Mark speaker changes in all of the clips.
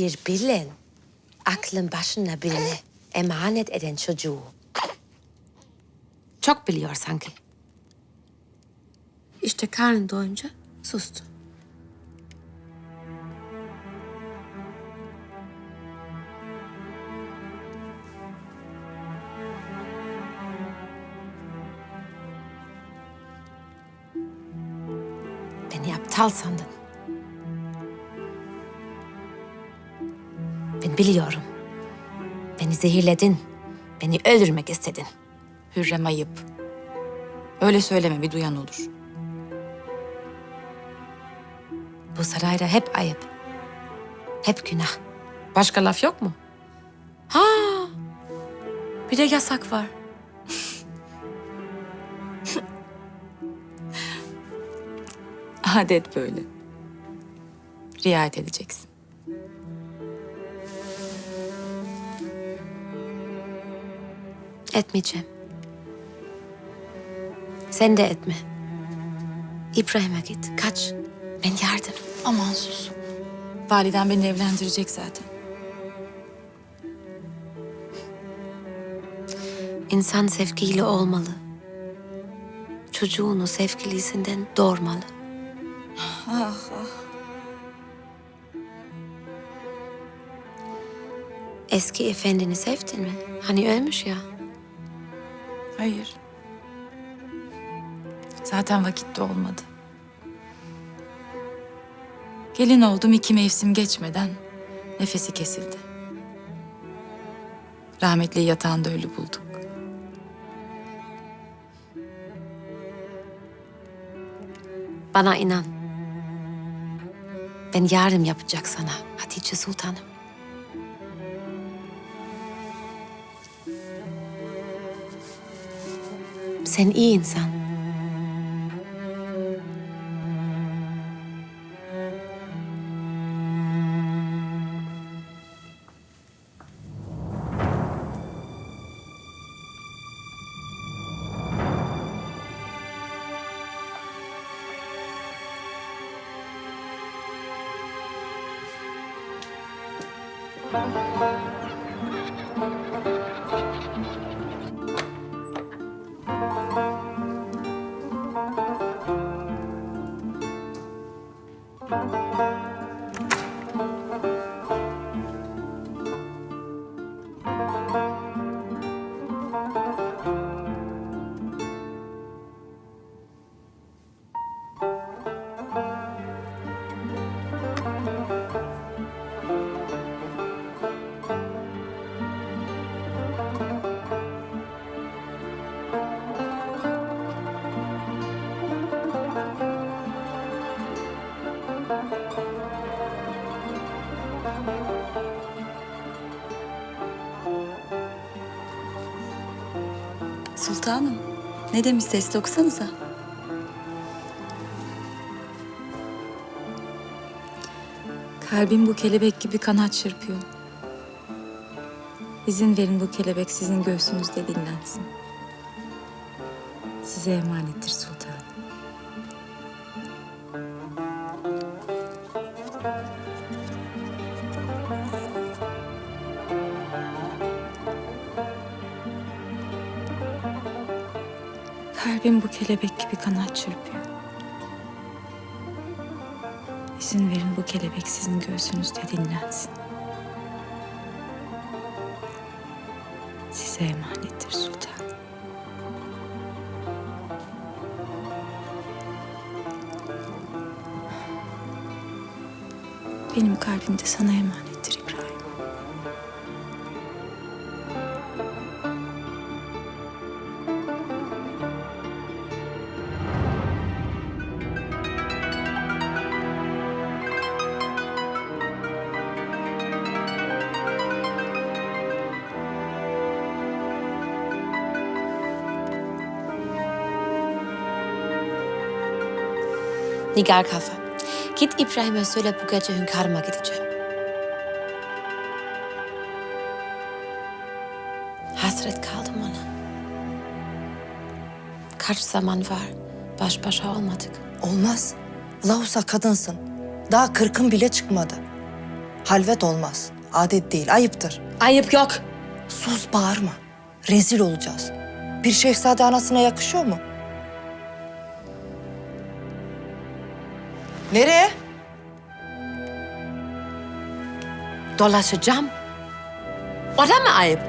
Speaker 1: bir bilin. Aklın başına birine emanet eden çocuğu. Çok biliyor sanki. İşte karnın doyunca sustu. Beni aptal sandın. Biliyorum. Beni zehirledin. Beni öldürmek istedin.
Speaker 2: Hürrem ayıp. Öyle söyleme bir duyan olur.
Speaker 1: Bu sarayda hep ayıp. Hep günah. Başka laf yok mu?
Speaker 2: Ha! Bir de yasak var. Adet böyle. Riayet edeceksin.
Speaker 1: Etmeyeceğim. Sen de etme. İbrahim'e git. Kaç. Ben yardım.
Speaker 2: Aman sus. Validen beni evlendirecek zaten.
Speaker 1: İnsan sevgiyle olmalı. Çocuğunu sevgilisinden doğurmalı.
Speaker 2: Ah ah.
Speaker 1: Eski efendini sevdin mi? Hani ölmüş ya.
Speaker 2: Hayır. Zaten vakitte olmadı. Gelin oldum iki mevsim geçmeden nefesi kesildi. Rahmetli yatağında ölü bulduk.
Speaker 1: Bana inan. Ben yardım yapacak sana Hatice Sultanım. Sen iyi insan.
Speaker 2: Sultanım, ne demiş sesli okusanıza. Kalbim bu kelebek gibi kanat çırpıyor. İzin verin bu kelebek sizin göğsünüzde dinlensin. Size emanettir sultanım. Kelebek gibi kanat çırpıyor. İzin verin bu kelebek sizin göğsünüzde dinlensin. Size emanettir sultan. Benim kalbim de sana emanettir
Speaker 1: Nigar kafa. Git İbrahim'e söyle bu gece hünkârıma gideceğim. Hasret kaldım ona. Kaç zaman var baş başa olmadık.
Speaker 3: Olmaz. Lahusa kadınsın. Daha kırkın bile çıkmadı. Halvet olmaz. Adet değil, ayıptır.
Speaker 1: Ayıp yok.
Speaker 3: Sus bağırma. Rezil olacağız. Bir şehzade anasına yakışıyor mu? Nereye?
Speaker 1: Dolaşacağım. O da mı ayıp?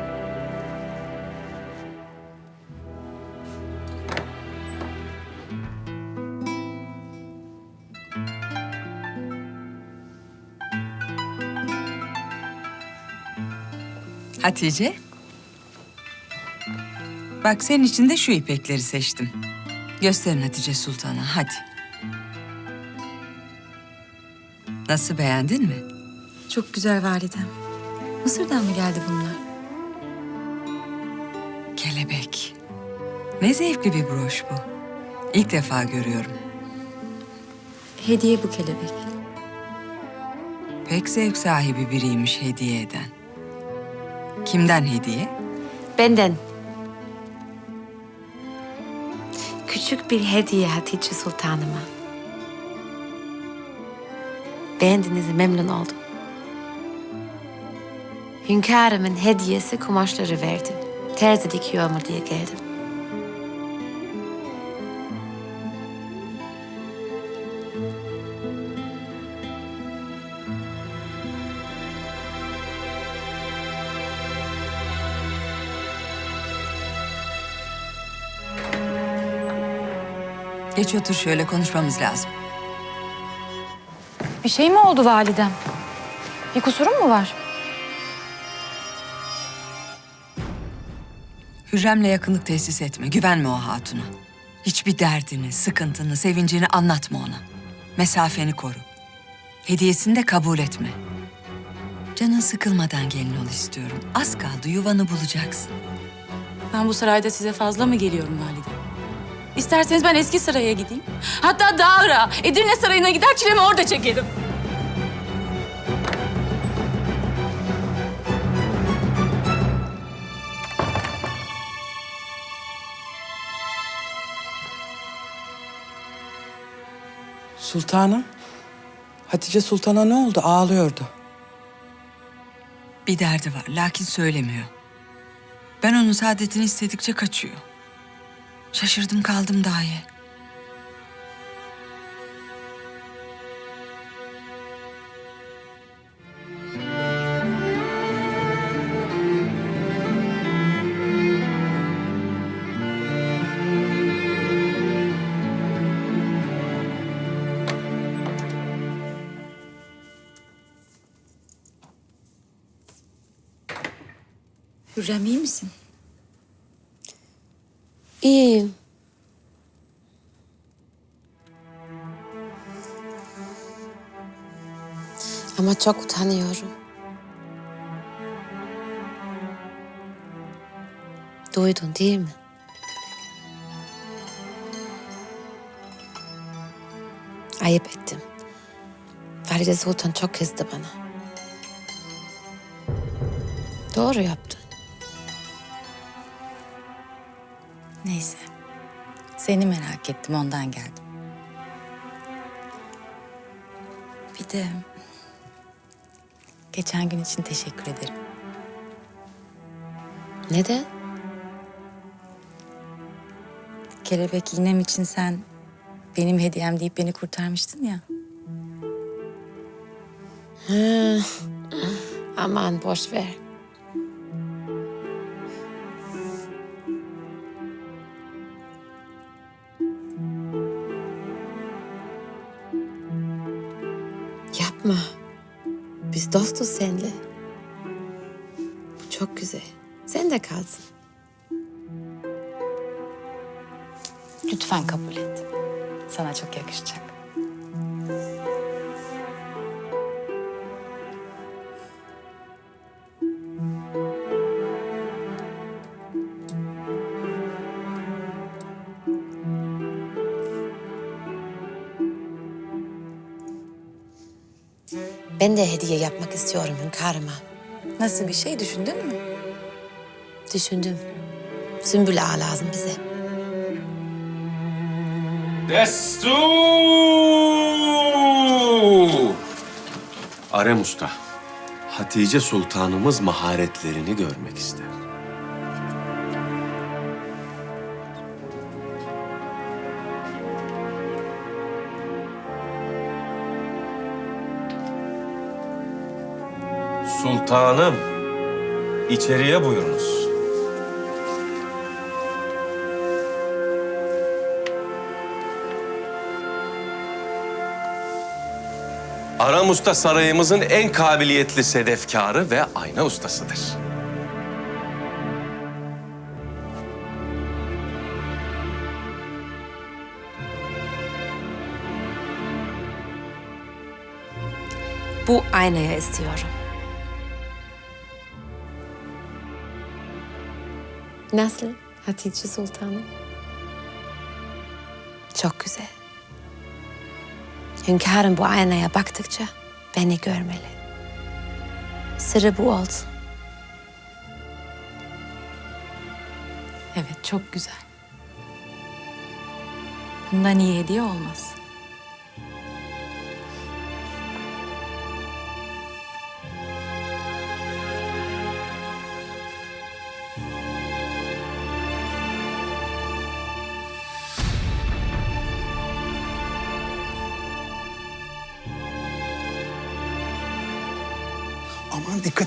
Speaker 4: Hatice. Bak senin için de şu ipekleri seçtim. Gösterin Hatice Sultan'a hadi. Nasıl beğendin mi?
Speaker 2: Çok güzel validem. Mısır'dan mı geldi bunlar?
Speaker 4: Kelebek. Ne zevkli bir broş bu. İlk defa görüyorum.
Speaker 2: Hediye bu kelebek.
Speaker 4: Pek zevk sahibi biriymiş hediye eden. Kimden hediye?
Speaker 1: Benden. Küçük bir hediye Hatice Sultanıma. Beğendiğinize memnun oldum. Hünkârımın hediyesi kumaşları verdim. Terzi dikiyor mu diye geldim.
Speaker 4: Geç otur şöyle konuşmamız lazım.
Speaker 2: Bir şey mi oldu validem? Bir kusurum mu var?
Speaker 4: Hürrem'le yakınlık tesis etme, güvenme o hatuna. Hiçbir derdini, sıkıntını, sevincini anlatma ona. Mesafeni koru. Hediyesini de kabul etme. Canın sıkılmadan gelin ol istiyorum. Az kaldı yuvanı bulacaksın.
Speaker 2: Ben bu sarayda size fazla mı geliyorum validem? İsterseniz ben eski saraya gideyim. Hatta Dağra, Edirne Sarayı'na gider çilemi orada çekerim.
Speaker 5: Sultanım. Hatice Sultan'a ne oldu? Ağlıyordu.
Speaker 4: Bir derdi var lakin söylemiyor. Ben onun saadetini istedikçe kaçıyor. Şaşırdım kaldım dahi.
Speaker 2: Hürrem iyi misin?
Speaker 1: İyiyim. Ama çok utanıyorum. Duydun değil mi? Ayıp ettim. Valide Sultan çok kızdı bana. Doğru yaptın.
Speaker 2: Neyse. Seni merak ettim ondan geldim. Bir de geçen gün için teşekkür ederim.
Speaker 1: Neden?
Speaker 2: Kelebek iğnem için sen benim hediyem deyip beni kurtarmıştın ya.
Speaker 1: Aman boş ver. Biz dostuz. Bu çok güzel. Sen de kalsın.
Speaker 2: Lütfen kabul et. Sana çok yakışacak.
Speaker 1: Ben de hediye yapmak istiyorum hünkârıma.
Speaker 2: Nasıl bir şey düşündün mü?
Speaker 1: Düşündüm. Sümbül ağa lazım bize.
Speaker 6: Destur! Arem Usta. Hatice Sultanımız maharetlerini görmek ister. Sultanım, içeriye buyurunuz. Aram Usta sarayımızın en kabiliyetli sedefkarı ve ayna ustasıdır.
Speaker 1: Bu aynaya istiyorum. Nasıl Hatice Sultanım? Çok güzel. Hünkârım bu aynaya baktıkça beni görmeli. Sırrı bu olsun.
Speaker 2: Evet, çok güzel. Bundan iyi hediye olmaz.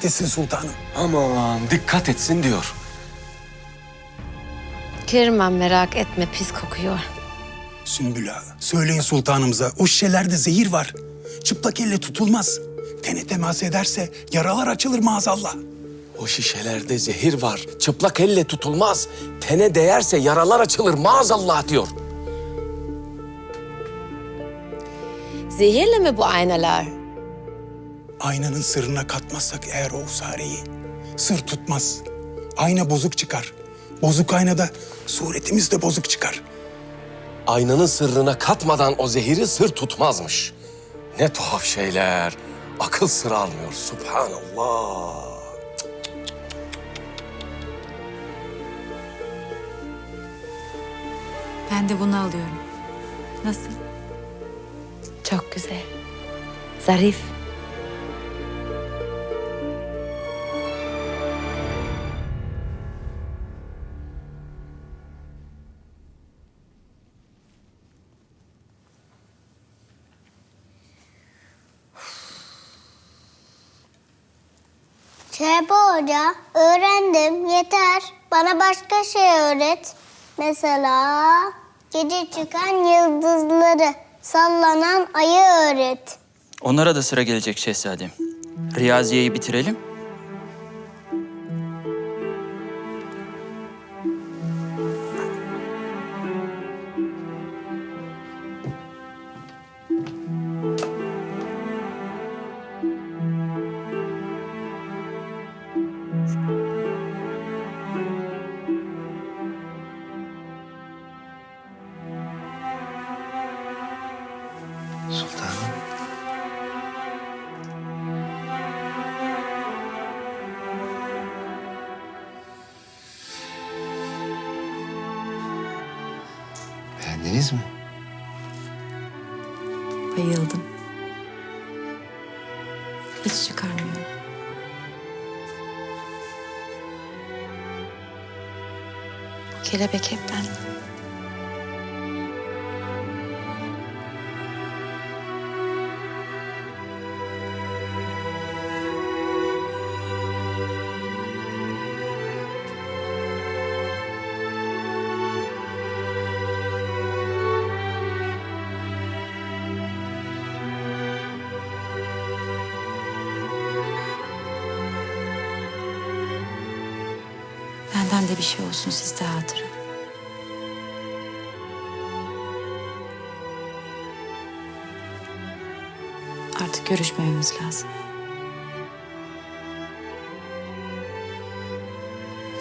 Speaker 7: Dikkat etsin sultanım.
Speaker 6: Aman dikkat etsin diyor.
Speaker 1: Kirman merak etme pis kokuyor.
Speaker 7: Sümbül ağa, söyleyin sultanımıza o şişelerde zehir var. Çıplak elle tutulmaz. Tene temas ederse yaralar açılır maazallah.
Speaker 6: O şişelerde zehir var. Çıplak elle tutulmaz. Tene değerse yaralar açılır maazallah diyor.
Speaker 1: Zehirli mi bu aynalar?
Speaker 7: Aynanın sırrına katmazsak eğer o usareyi, sır tutmaz. Ayna bozuk çıkar. Bozuk aynada suretimiz de bozuk çıkar.
Speaker 6: Aynanın sırrına katmadan o zehiri sır tutmazmış. Ne tuhaf şeyler. Akıl sır almıyor. Subhanallah.
Speaker 2: Ben de bunu alıyorum. Nasıl?
Speaker 1: Çok güzel. Zarif.
Speaker 8: Şehbo Hoca, öğrendim yeter. Bana başka şey öğret. Mesela gece çıkan yıldızları, sallanan ayı öğret.
Speaker 9: Onlara da sıra gelecek şehzadem. Riyaziye'yi bitirelim.
Speaker 10: Beğendiniz mi?
Speaker 2: Bayıldım. Hiç çıkarmıyorum.
Speaker 1: Kelebek hep ben.
Speaker 2: De bir şey olsun sizde hatıra. Artık görüşmememiz lazım.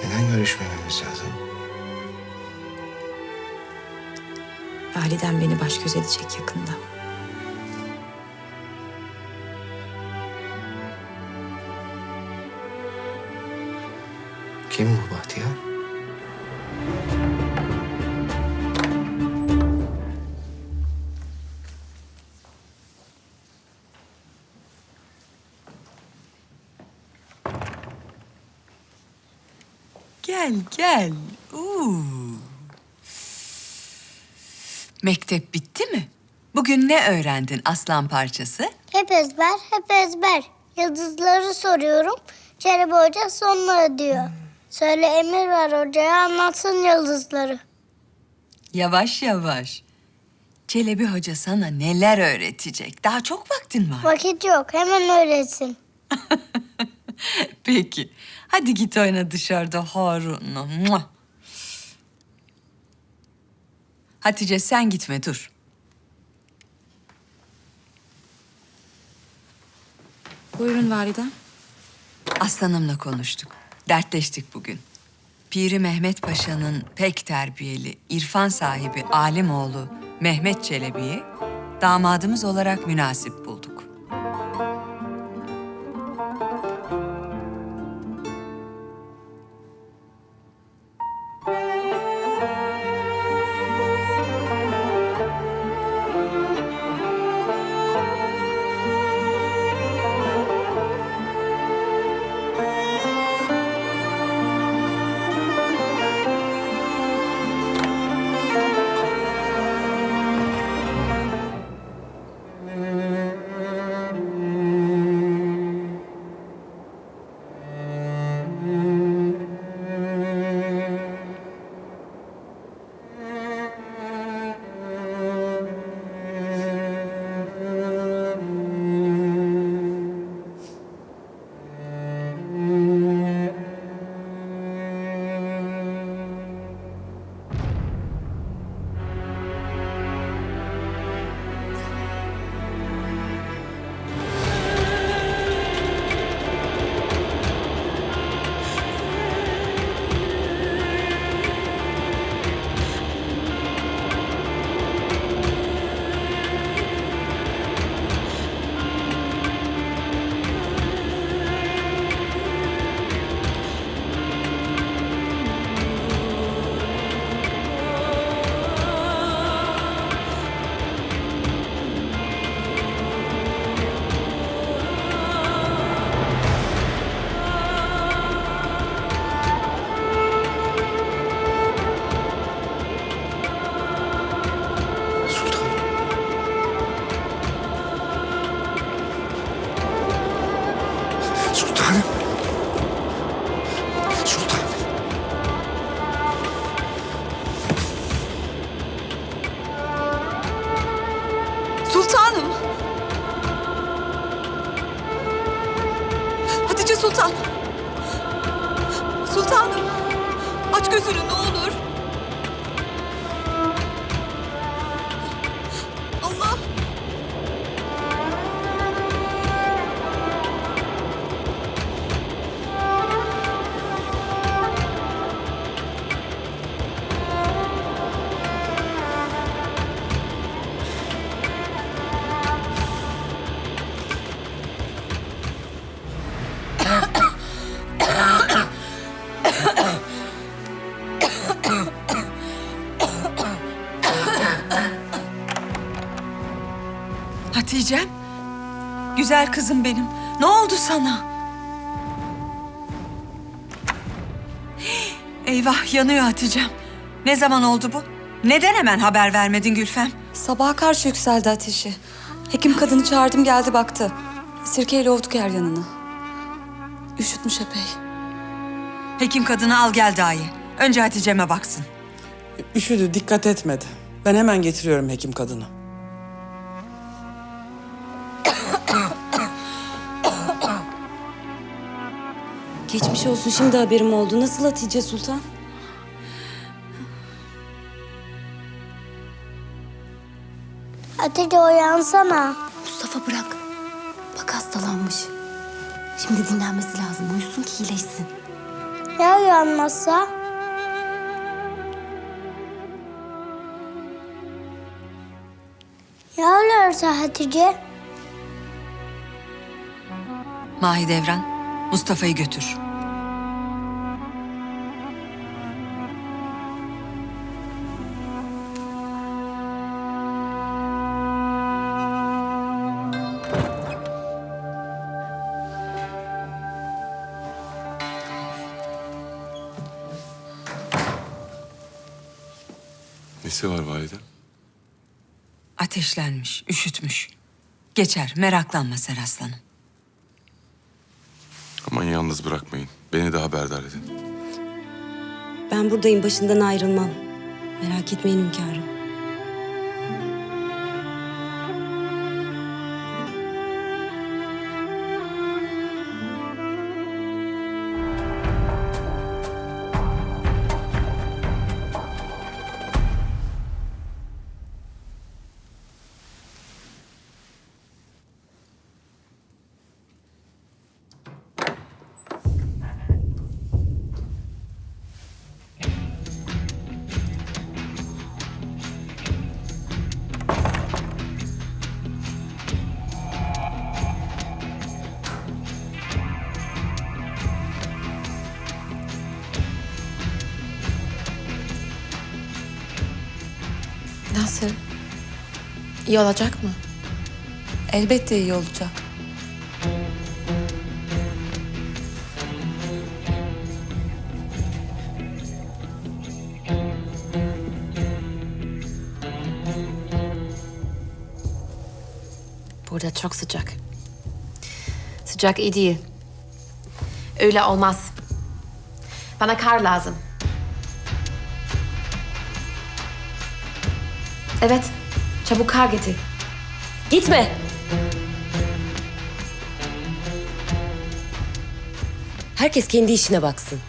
Speaker 10: Neden görüşmememiz lazım?
Speaker 2: Validen beni baş göz edecek yakında.
Speaker 10: Kim bu
Speaker 4: gel, gel. Oo. Mektep bitti mi? Bugün ne öğrendin aslan parçası?
Speaker 8: Hep ezber, hep ezber. Yıldızları soruyorum. Çelebi Hoca sonları diyor. Söyle emir ver hocaya anlatsın yıldızları.
Speaker 4: Yavaş yavaş. Çelebi Hoca sana neler öğretecek? Daha çok vaktin var.
Speaker 8: Vakit yok hemen öğretsin.
Speaker 4: Peki. Hadi git oyna dışarıda Harun'la. Hatice sen gitme dur.
Speaker 2: Buyurun validem.
Speaker 4: Aslanımla konuştuk. Dertleştik bugün. Piri Mehmet Paşa'nın pek terbiyeli, irfan sahibi alim oğlu Mehmet Çelebi'yi damadımız olarak münasip
Speaker 3: Sultan. Sultanım. Aç gözünü ne olur.
Speaker 4: Güzel kızım benim. Ne oldu sana? Eyvah yanıyor Hatice'm. Ne zaman oldu bu? Neden hemen haber vermedin Gülfem?
Speaker 3: Sabaha karşı yükseldi ateşi. Hekim kadını çağırdım geldi baktı. Sirkeyle ovduk yer yanına. Üşütmüş epey.
Speaker 4: Hekim kadını al gel dahi. Önce Hatice'me baksın.
Speaker 5: Üşüdü, dikkat etmedi. Ben hemen getiriyorum hekim kadını.
Speaker 11: Geçmiş olsun şimdi haberim oldu. Nasıl Hatice Sultan?
Speaker 8: Hatice uyansana.
Speaker 11: Mustafa bırak. Bak hastalanmış. Şimdi dinlenmesi lazım. Uyusun ki iyileşsin.
Speaker 8: Ya uyanmazsa? Ya ölürse Hatice?
Speaker 4: Mahidevran, Mustafa'yı götür. Ateşlenmiş, üşütmüş. Geçer, meraklanma Seraslanım.
Speaker 12: Aman yalnız bırakmayın. Beni de haberdar edin.
Speaker 11: Ben buradayım başından ayrılmam. Merak etmeyin hünkârım.
Speaker 1: İyi olacak mı?
Speaker 3: Elbette iyi olacak.
Speaker 1: Burada çok sıcak. Sıcak iyi değil. Öyle olmaz. Bana kar lazım. Evet, çabuk kar getir.
Speaker 11: Gitme. Herkes kendi işine baksın.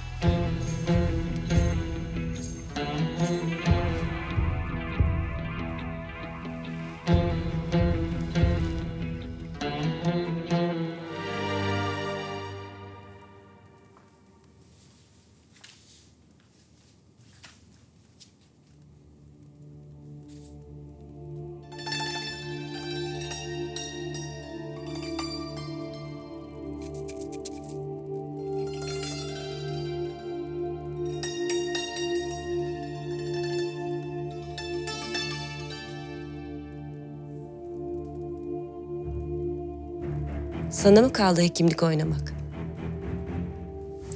Speaker 11: Sana mı kaldı hekimlik oynamak?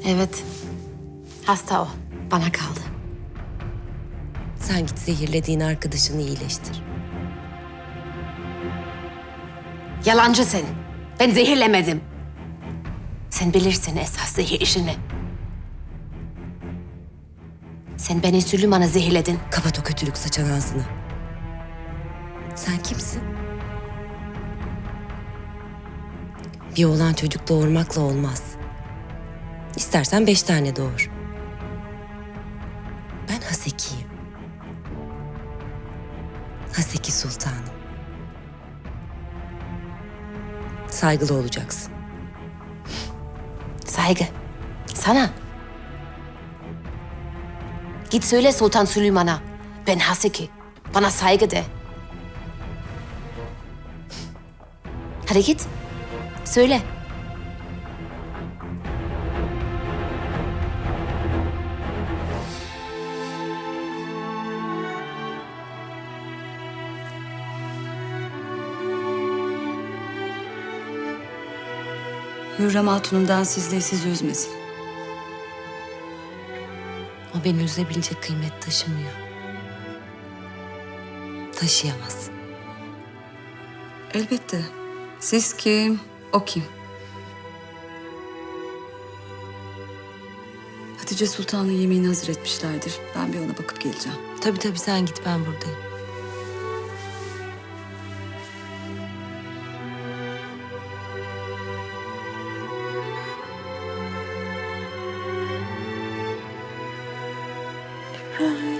Speaker 1: Evet. Hasta o. Bana kaldı.
Speaker 11: Sen git zehirlediğin arkadaşını iyileştir.
Speaker 1: Yalancı sen. Ben zehirlemedim. Sen bilirsin esas zehir işini. Sen beni Süleyman'a zehirledin.
Speaker 11: Kapat o kötülük saçan ağzını. Sen kimsin? Bir oğlan çocuk doğurmakla olmaz. İstersen beş tane doğur. Ben Haseki'yim. Haseki Sultanım. Saygılı olacaksın.
Speaker 1: Saygı. Sana. Git söyle Sultan Süleyman'a. Ben Haseki. Bana saygı de. Hadi git. Söyle.
Speaker 3: Hürrem Hatun'un densizliği sizi üzmesin.
Speaker 11: O beni üzebilecek kıymet taşımıyor. Taşıyamaz.
Speaker 3: Elbette. Siz kim, o kim? Hatice Sultan'ın yemeğini hazır etmişlerdir. Ben bir ona bakıp geleceğim.
Speaker 11: Tabii tabii sen git ben buradayım.
Speaker 3: İbrahim.